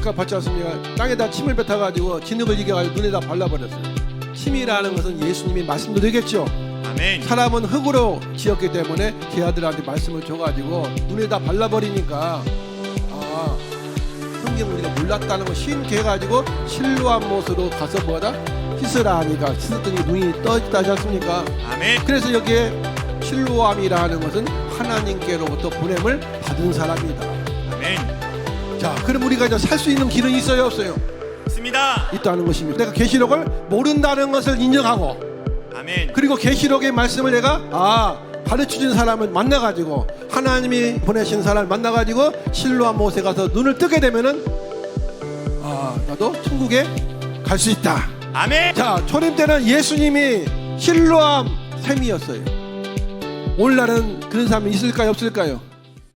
아까 봤지 않습니까? 땅에다 침을 뱉어가지고 진흙을 이겨가지고 눈에다 발라버렸어요. 침이라는 것은 예수님이 말씀도 되겠죠. 아멘. 사람은 흙으로 지었기 때문에 제 아들한테 말씀을 줘가지고 눈에다 발라버리니까 아 성경 우리가 몰랐다는 거 신게 해가지고 실로한 못으로 가서 뭐다 씻으라 하니까 씻었더니 눈이 떠있다 하지 않습니까? 아멘. 그래서 여기에 실로암이라 하는 것은 하나님께로부터 보냄을 받은 사람이다. 아멘. 자, 그럼 우리가 이제 살 수 있는 길은 있어요, 없어요? 있습니다. 있다는 것입니다. 내가 계시록을 모른다는 것을 인정하고 아멘. 그리고 계시록의 말씀을 내가 아 가르쳐준 사람을 만나가지고 하나님이 보내신 사람을 만나가지고 실로암 못에 가서 눈을 뜨게 되면은 아 나도 천국에 갈 수 있다. 아멘. 자 초림 때는 예수님이 실로암 샘이었어요. 오늘날은 그런 사람이 있을까요 없을까요?